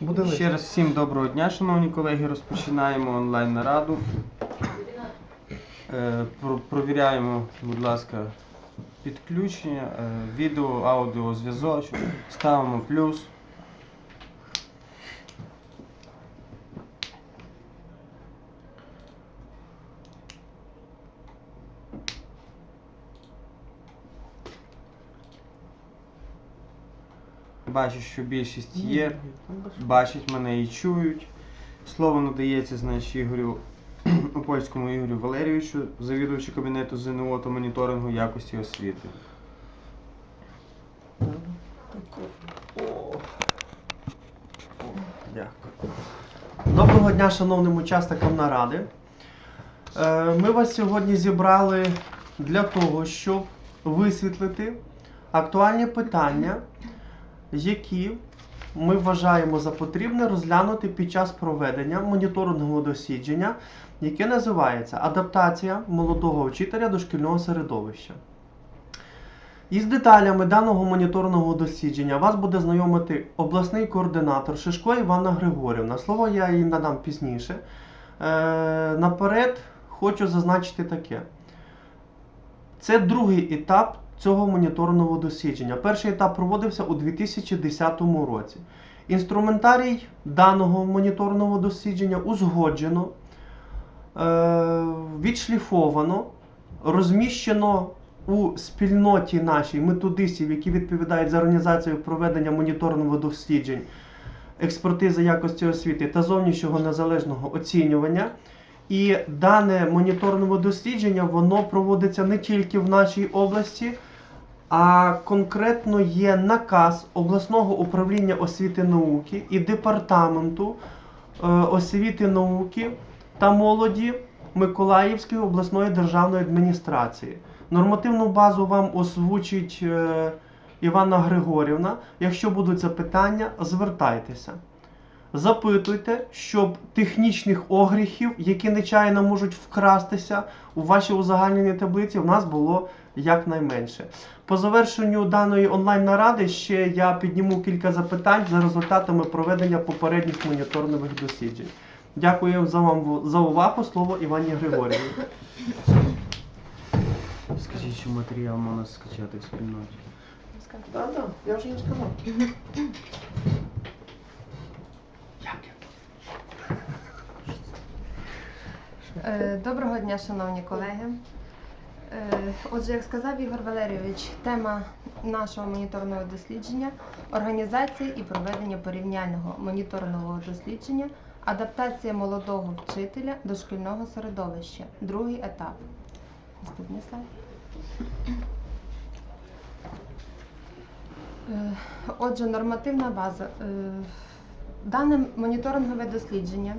Буде. Ще раз всім доброго дня, шановні колеги. Розпочинаємо онлайн нараду. Е, про- Провіряємо, будь ласка, підключення, е, відео, аудіо, зв'язочок. Ставимо плюс. Бачу, що більшість є. бачать мене і чують. Слово надається, значить, Ігорю Опольському Ігорю Валерійовичу, завідувачу кабінету ЗНО та моніторингу якості освіти. Дякую. Доброго дня, шановним учасникам наради. Е, Ми вас сьогодні зібрали для того, щоб висвітлити актуальні питання, які ми вважаємо за потрібне розглянути під час проведення моніторингового дослідження, яке називається Адаптація молодого вчителя до шкільного середовища. Із деталями даного моніторного дослідження вас буде знайомити обласний координатор Шишко Іванна Григорівна. Слово я їй надам пізніше. Е, наперед хочу зазначити таке. Це другий етап цього моніторного дослідження. Перший етап проводився у 2010 році. Інструментарій даного моніторного дослідження узгоджено, е, відшліфовано, розміщено у спільноті нашій методистів, які відповідають за організацію проведення моніторингових досліджень, експертизи якості освіти та зовнішнього незалежного оцінювання. І дане моніторингове дослідження воно проводиться не тільки в нашій області, а конкретно є наказ обласного управління освіти науки і департаменту е, освіти науки та молоді Миколаївської обласної державної адміністрації. Нормативну базу вам озвучить е, Іванна Григорівна. Якщо будуть запитання, звертайтеся. Запитуйте, щоб технічних огріхів, які нечайно можуть вкрастися у вашій узагальненій таблиці, в нас було якнайменше. По завершенню даної онлайн-наради ще я підніму кілька запитань за результатами проведення попередніх моніторингових досліджень. Дякую за вам за увагу. Слово Івані Григорівні. Скажіть, що матеріал можна скачати в спільноті. Так, так, я вже їм сказав. Е, Доброго дня, шановні колеги. Е, Отже, як сказав Ігор Валерійович, тема нашого моніторного дослідження організація і проведення порівняльного моніторингового дослідження, адаптація молодого вчителя до шкільного середовища, другий етап. Наступний слайд. Е, Отже, нормативна база. Е, Дане моніторингове дослідження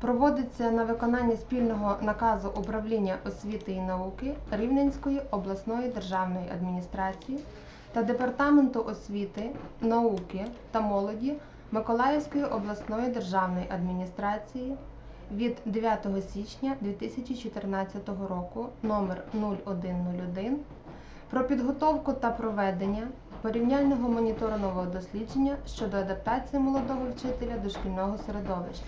проводиться на виконання спільного наказу управління освіти і науки Рівненської обласної державної адміністрації та департаменту освіти, науки та молоді Миколаївської обласної державної адміністрації від 9 січня 2014 року номер 0101 про підготовку та проведення порівняльного моніторингового дослідження щодо адаптації молодого вчителя до шкільного середовища.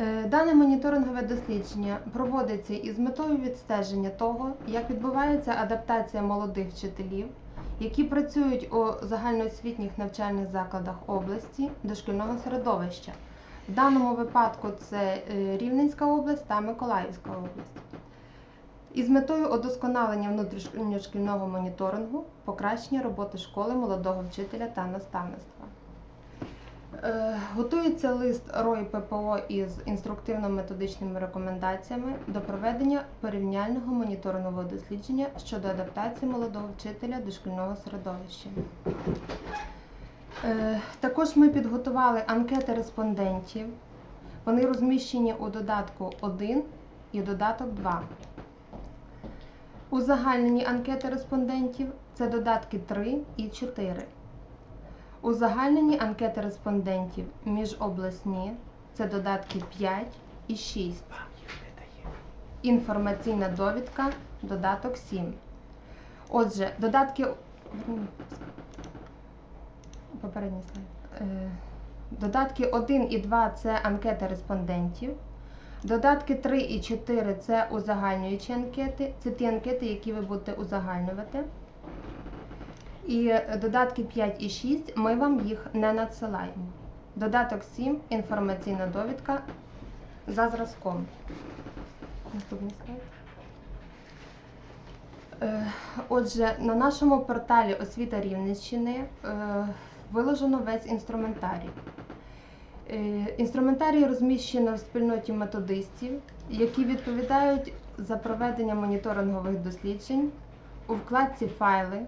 Е, Дане моніторингове дослідження проводиться із метою відстеження того, як відбувається адаптація молодих вчителів, які працюють у загальноосвітніх навчальних закладах області до шкільного середовища. В даному випадку це е, Рівненська область та Миколаївська область. Із метою удосконалення внутрішньошкільного моніторингу, покращення роботи школи молодого вчителя та наставництва. Е, Готується лист РОІ ППО із інструктивно-методичними рекомендаціями до проведення порівняльного моніторингового дослідження щодо адаптації молодого вчителя до шкільного середовища. Е, Також ми підготували анкети респондентів. Вони розміщені у додатку 1 і додаток 2. Узагальнені анкети респондентів це додатки 3 і 4. Узагальнені анкети респондентів міжобласні це додатки 5 і 6. Інформаційна довідка додаток 7. Отже, додатки. Попередній слайд. Е, Додатки 1 і 2 це анкета респондентів. Додатки 3 і 4 це узагальнюючі анкети. Це ті анкети, які ви будете узагальнювати. І додатки 5 і 6 ми вам їх не надсилаємо. Додаток 7 інформаційна довідка за зразком. Наступний слайд. Е, Отже, на нашому порталі Освіта Рівненщини е, виложено весь інструментарій. Е, Інструментарій розміщено в спільноті методистів, які відповідають за проведення моніторингових досліджень. У вкладці Файли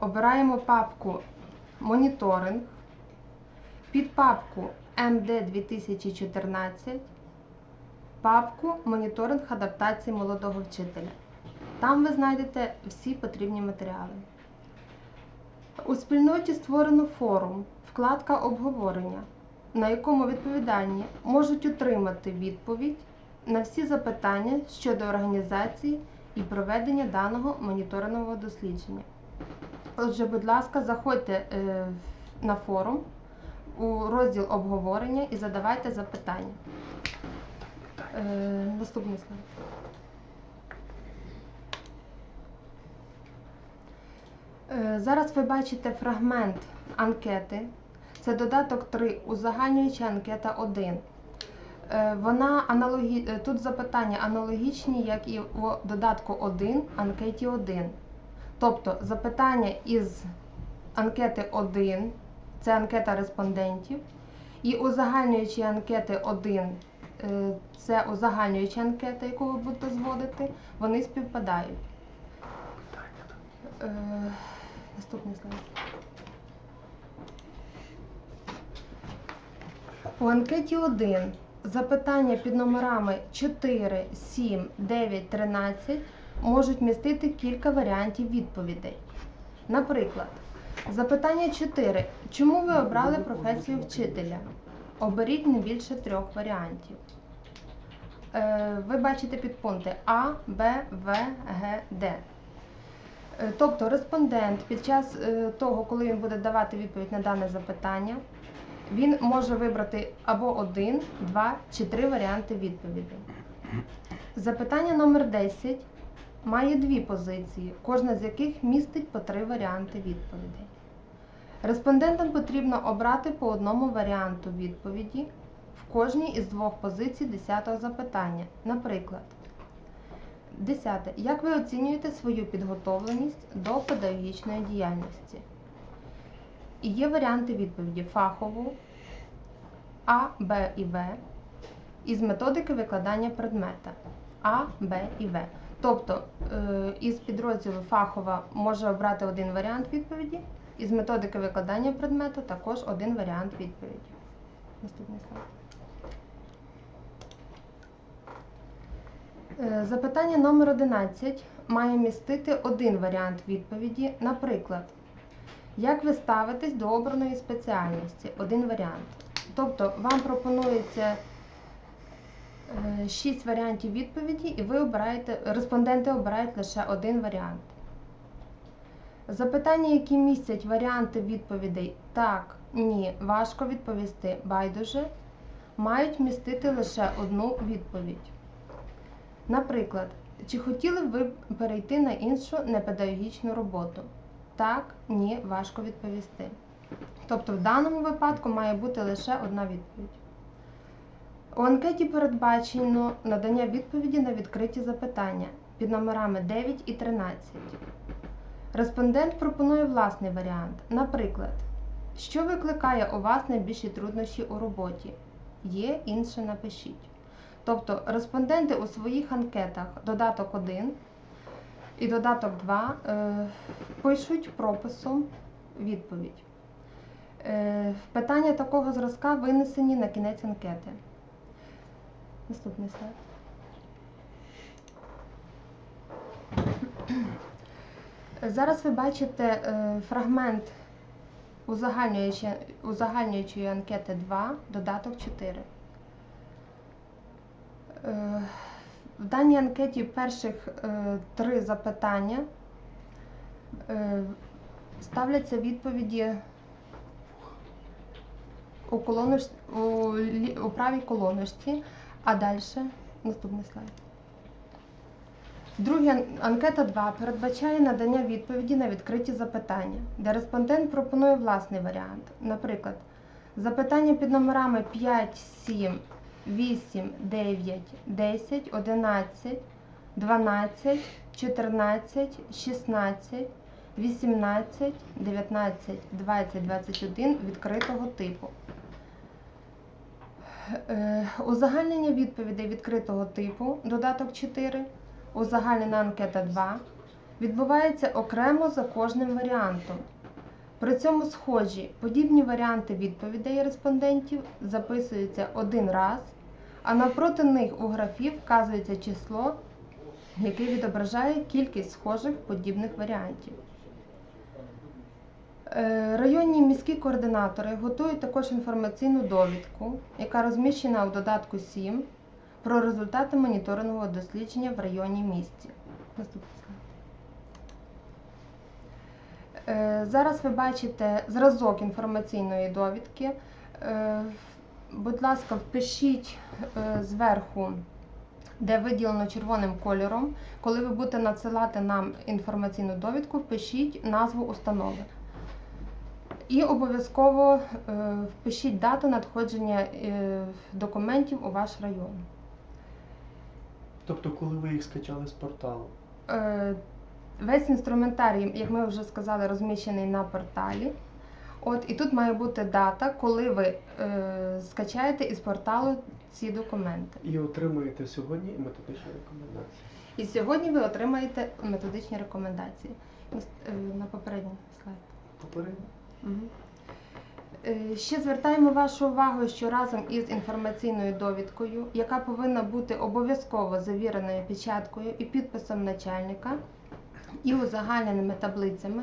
обираємо папку Моніторинг, під папку МД 2014, папку Моніторинг адаптації молодого вчителя. Там ви знайдете всі потрібні матеріали. У спільноті створено форум, вкладка обговорення, на якому відповідальні можуть отримати відповідь на всі запитання щодо організації і проведення даного моніторингового дослідження. Отже, будь ласка, заходьте е, на форум у розділ обговорення і задавайте запитання. Е, наступний слайд. Е, Зараз ви бачите фрагмент анкети. Це додаток 3, узагальнююча анкета 1. Е, Вона аналогі... Тут запитання аналогічні, як і у додатку 1, анкеті 1. Тобто запитання із анкети 1 це анкета респондентів. І узагальнюючі анкети 1 е, це узагальнююча анкета, яку ви будете зводити, вони співпадають. Е, Наступний слайд. У анкеті 1 запитання під номерами 4, 7, 9, 13 можуть містити кілька варіантів відповідей. Наприклад, запитання 4. Чому ви обрали професію вчителя? Оберіть не більше трьох варіантів. Е, Ви бачите підпункти А, Б, В, Г, Д. Е, Тобто респондент під час е, того, коли він буде давати відповідь на дане запитання, він може вибрати або один, два чи три варіанти відповіді. Запитання номер 10 має дві позиції, кожна з яких містить по три варіанти відповідей. Респондентам потрібно обрати по одному варіанту відповіді в кожній із двох позицій 10-го запитання. Наприклад, Десяте. Як ви оцінюєте свою підготовленість до педагогічної діяльності? І є варіанти відповіді фахову, А, Б і В, із методики викладання предмета А, Б і В. Тобто е, із підрозділу фахова може обрати один варіант відповіді, із методики викладання предмету також один варіант відповіді. Наступний слайд. Е, Запитання номер 11 має містити один варіант відповіді. Наприклад, як ви ставитесь до обраної спеціальності? Один варіант. Тобто вам пропонується 6 варіантів відповіді, і ви обираєте, респонденти обирають лише один варіант. Запитання, які містять варіанти відповідей так, ні, важко відповісти, байдуже, мають містити лише одну відповідь. Наприклад, чи хотіли б ви перейти на іншу непедагогічну роботу? Так, ні, важко відповісти. Тобто в даному випадку має бути лише одна відповідь. У анкеті передбачено надання відповіді на відкриті запитання під номерами 9 і 13. Респондент пропонує власний варіант. Наприклад, що викликає у вас найбільші труднощі у роботі? Є інше напишіть. Тобто респонденти у своїх анкетах додаток 1 і додаток 2 е, пишуть прописом відповідь. Е, питання такого зразка винесені на кінець анкети. Наступний слайд. Зараз ви бачите е, фрагмент узагальнюючої, анкети 2, додаток 4. Е, В даній анкеті перших е, три запитання ставляться відповіді у правій колоночці, а далі наступний слайд. Друге, ан- анкета 2 передбачає надання відповіді на відкриті запитання, де респондент пропонує власний варіант. Наприклад, запитання під номерами 5, 7, 8, 9, 10, 11, 12, 14, 16, 18, 19, 20, 21 відкритого типу. Е, Узагальнення відповідей відкритого типу, додаток 4, узагальнена анкета 2, відбувається окремо за кожним варіантом. При цьому схожі подібні варіанти відповідей респондентів записуються один раз, а навпроти них у графі вказується число, яке відображає кількість схожих подібних варіантів. Е, Районні міські координатори готують також інформаційну довідку, яка розміщена у додатку 7 про результати моніторингового дослідження в районі місті. Е, Зараз ви бачите зразок інформаційної довідки. Е, Будь ласка, впишіть зверху, де виділено червоним кольором. Коли ви будете надсилати нам інформаційну довідку, впишіть назву установи. І обов'язково е, впишіть дату надходження е, документів у ваш район. Тобто, коли ви їх скачали з порталу. Е, Весь інструментарій, як ми вже сказали, розміщений на порталі. От і тут має бути дата, коли ви е, скачаєте із порталу ці документи. І отримуєте сьогодні методичні рекомендації. І сьогодні ви отримаєте методичні рекомендації. На попередній слайд. Попередньо. Е, Ще звертаємо вашу увагу, що разом із інформаційною довідкою, яка повинна бути обов'язково завіреною печаткою і підписом начальника, і узагальненими таблицями,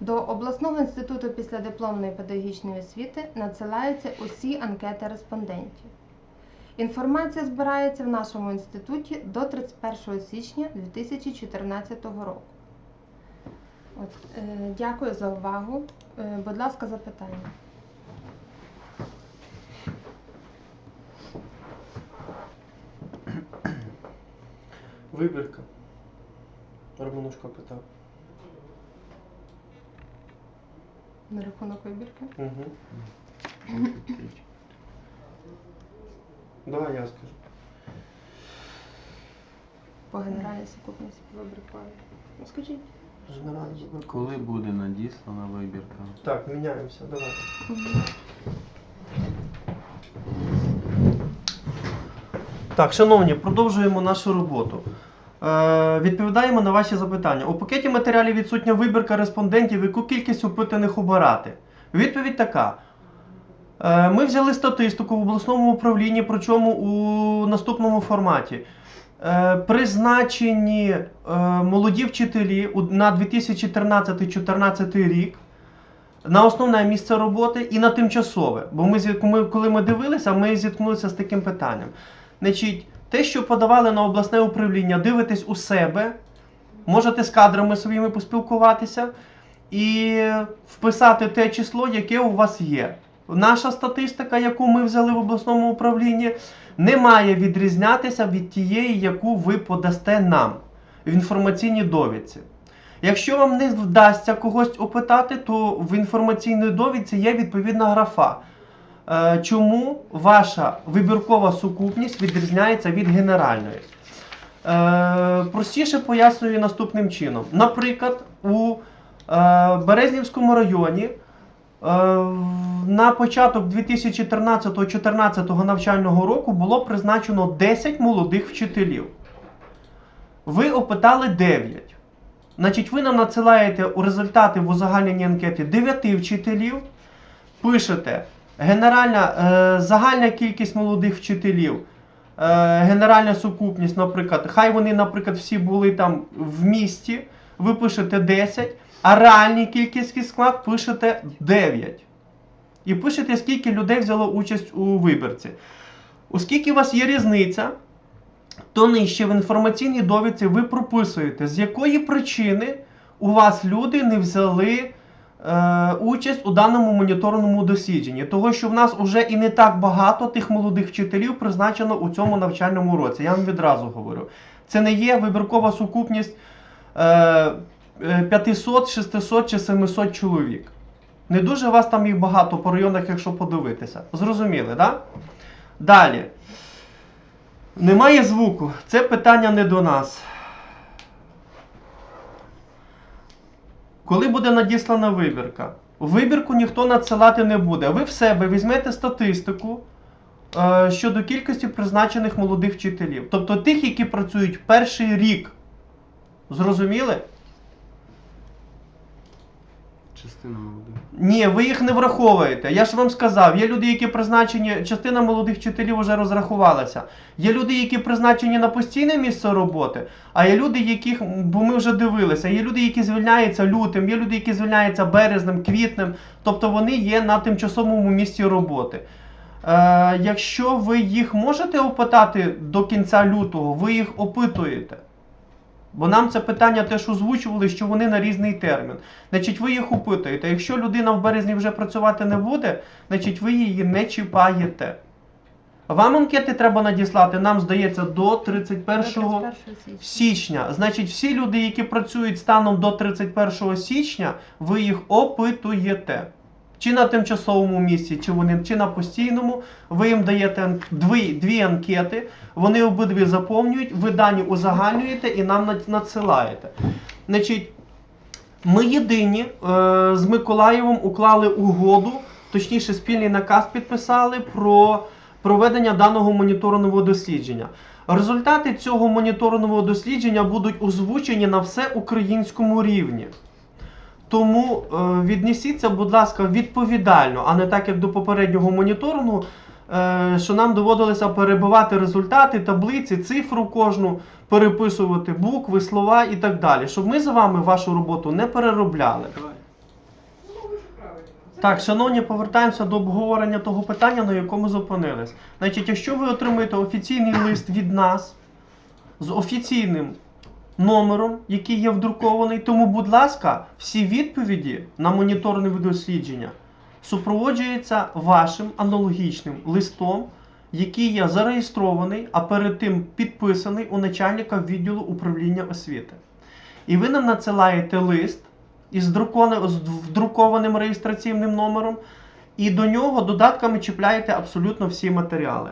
до обласного інституту післядипломної педагогічної освіти надсилаються усі анкети респондентів. Інформація збирається в нашому інституті до 31 січня 2014 року. От, е, дякую за увагу. Е, будь ласка, запитання. Вибірка. Романушко питав. На рахунок вибірки. Угу. Давай я скажу. По генеральній сукупності вибірковій. Ну, скажіть. Коли буде надіслана вибірка? Так, міняємося, давай. Так, шановні, продовжуємо нашу роботу. Е, відповідаємо на ваші запитання. У пакеті матеріалів відсутня вибірка респондентів, яку кількість опитаних обирати. Відповідь така. Е, ми взяли статистику в обласному управлінні, причому у наступному форматі. Е, призначені е, молоді вчителі на 2013-2014 рік на основне місце роботи і на тимчасове. Бо ми, коли ми дивилися, ми зіткнулися з таким питанням. Значить, те, що подавали на обласне управління, дивитесь у себе, можете з кадрами своїми поспілкуватися і вписати те число, яке у вас є. Наша статистика, яку ми взяли в обласному управлінні, не має відрізнятися від тієї, яку ви подасте нам в інформаційній довідці. Якщо вам не вдасться когось опитати, то в інформаційній довідці є відповідна графа. Е, Чому ваша вибіркова сукупність відрізняється від генеральної? Е, Простіше пояснюю наступним чином. Наприклад, у е, Березнівському районі на початок 2013-2014 навчального року було призначено 10 молодих вчителів. Ви опитали 9. Значить, ви нам надсилаєте у результати в узагальненій анкеті 9 вчителів, пишете генеральна, е, загальна кількість молодих вчителів, е, генеральна сукупність, наприклад, хай вони, наприклад, всі були там в місті, ви пишете 10, а реальний кількість склад пишете 9. І пишете, скільки людей взяло участь у вибірці. Оскільки у вас є різниця, то нижче в інформаційній довідці ви прописуєте, з якої причини у вас люди не взяли е, участь у даному моніторному дослідженні, того що в нас вже і не так багато тих молодих вчителів призначено у цьому навчальному році. Я вам відразу говорю. Це не є вибіркова сукупність е, 500, 600 чи 700 чоловік. Не дуже вас там їх багато по районах, якщо подивитися. Зрозуміли? Да? Далі. Немає звуку. Це питання не до нас. Коли буде надіслана вибірка? Вибірку ніхто надсилати не буде. Ви в себе візьмете статистику е, щодо кількості призначених молодих вчителів. Тобто тих, які працюють перший рік. Зрозуміли? Частина молодих. Ні, ви їх не враховуєте. Я ж вам сказав, є люди, які призначені, частина молодих вчителів вже розрахувалася. Є люди, які призначені на постійне місце роботи, а є люди, яких, бо ми вже дивилися, є люди, які звільняються лютим, є люди, які звільняються березнем, квітнем, тобто вони є на тимчасовому місці роботи. Е, якщо ви їх можете опитати до кінця лютого, ви їх опитуєте. Бо нам це питання теж озвучували, що вони на різний термін. Значить, ви їх опитуєте. Якщо людина в березні вже працювати не буде, значить ви її не чіпаєте. Вам анкети треба надіслати, нам здається, до 31 січня. січня. Значить, всі люди, які працюють станом до 31 січня, ви їх опитуєте. Чи на тимчасовому місці, чи вони чи на постійному, ви їм даєте дві, дві анкети, вони обидві заповнюють, ви дані узагальнюєте і нам надсилаєте. Значить, ми єдині е, з Миколаєвом уклали угоду, точніше, спільний наказ підписали про проведення даного моніторингового дослідження. Результати цього моніторингового дослідження будуть озвучені на всеукраїнському рівні. Тому е, віднесіться, будь ласка, відповідально, а не так, як до попереднього моніторингу, е, що нам доводилося перебивати результати, таблиці, цифру кожну, переписувати букви, слова і так далі. Щоб ми за вами вашу роботу не переробляли. Так, шановні, повертаємося до обговорення того питання, на якому зупинились. Значить, якщо ви отримаєте офіційний лист від нас з офіційним номером, який є вдрукований, тому, будь ласка, всі відповіді на моніторне дослідження супроводжуються вашим аналогічним листом, який є зареєстрований, а перед тим підписаний у начальника відділу управління освіти. І ви нам надсилаєте лист із вдрукованим реєстраційним номером, і до нього додатками чіпляєте абсолютно всі матеріали.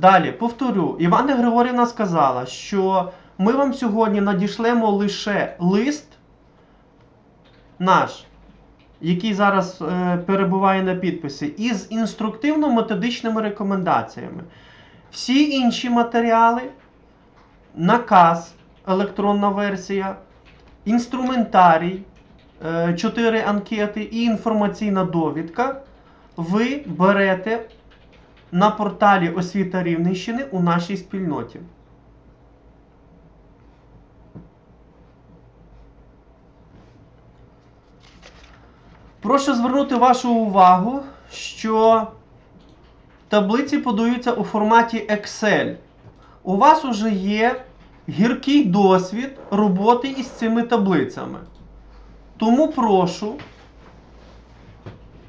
Далі, повторю, Івана Григорівна сказала, що ми вам сьогодні надішлемо лише лист наш, який зараз е, перебуває на підписі, із інструктивно-методичними рекомендаціями. Всі інші матеріали, наказ, електронна версія, інструментарій, 4 анкети і інформаційна довідка ви берете на порталі Освіта Рівненщини у нашій спільноті. Прошу звернути вашу увагу, що таблиці подаються у форматі Excel. У вас уже є гіркий досвід роботи із цими таблицями. Тому прошу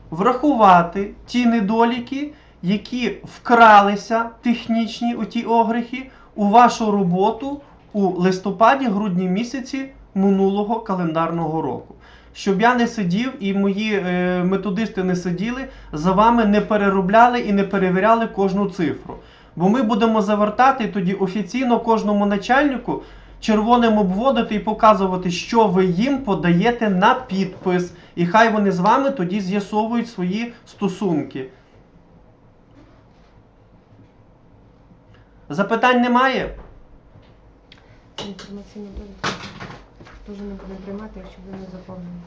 врахувати ті недоліки, які вкралися технічні у ті огрехи у вашу роботу у листопаді-грудні місяці минулого календарного року. Щоб я не сидів і мої е, методисти не сиділи, за вами не переробляли і не перевіряли кожну цифру. Бо ми будемо завертати тоді офіційно кожному начальнику червоним обводити і показувати, що ви їм подаєте на підпис. І хай вони з вами тоді з'ясовують свої стосунки. Запитань немає? Інформаційну довідку теж не будемо приймати, якщо ви не заповнені.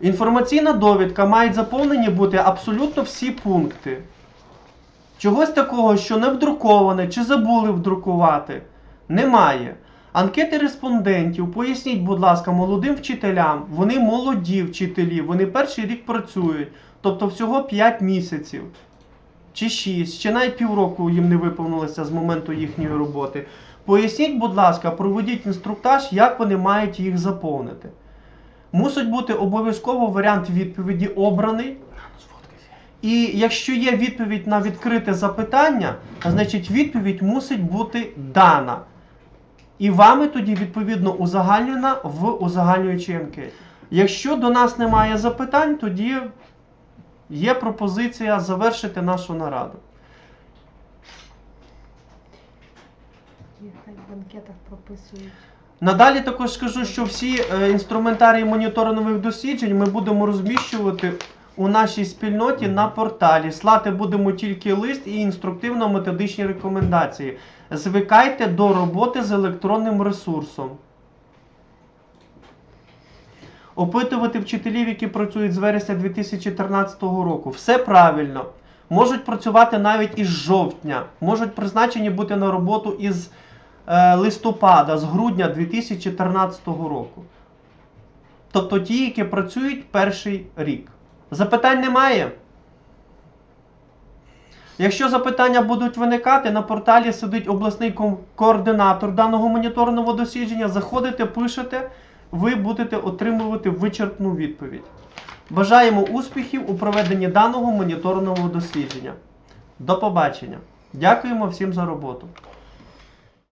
Інформаційна довідка мають заповнені бути абсолютно всі пункти. Чогось такого, що не вдруковане чи забули вдрукувати, немає. Анкети респондентів, поясніть, будь ласка, молодим вчителям, вони молоді вчителі, вони перший рік працюють, тобто всього 5 місяців. Чи 6, чи навіть півроку їм не виповнилося з моменту їхньої роботи. Поясніть, будь ласка, проведіть інструктаж, як вони мають їх заповнити. Мусить бути обов'язково варіант відповіді обраний. І якщо є відповідь на відкрите запитання, значить відповідь мусить бути дана. І вами тоді відповідно узагальнена в узагальнюючій анкеті. Якщо до нас немає запитань, тоді є пропозиція завершити нашу нараду. В анкетах прописують. Надалі також скажу, що всі е, інструментарії моніторингових досліджень ми будемо розміщувати у нашій спільноті на порталі. Слати будемо тільки лист і інструктивно-методичні рекомендації. Звикайте до роботи з електронним ресурсом. Опитувати вчителів, які працюють з вересня 2013 року. Все правильно. Можуть працювати навіть із жовтня, можуть призначені бути на роботу із е, листопада, з грудня 2014 року. Тобто ті, які працюють перший рік. Запитань немає? Якщо запитання будуть виникати, на порталі сидить обласний координатор даного моніторного дослідження. Заходите, пишете, ви будете отримувати вичерпну відповідь. Бажаємо успіхів у проведенні даного моніторного дослідження. До побачення. Дякуємо всім за роботу.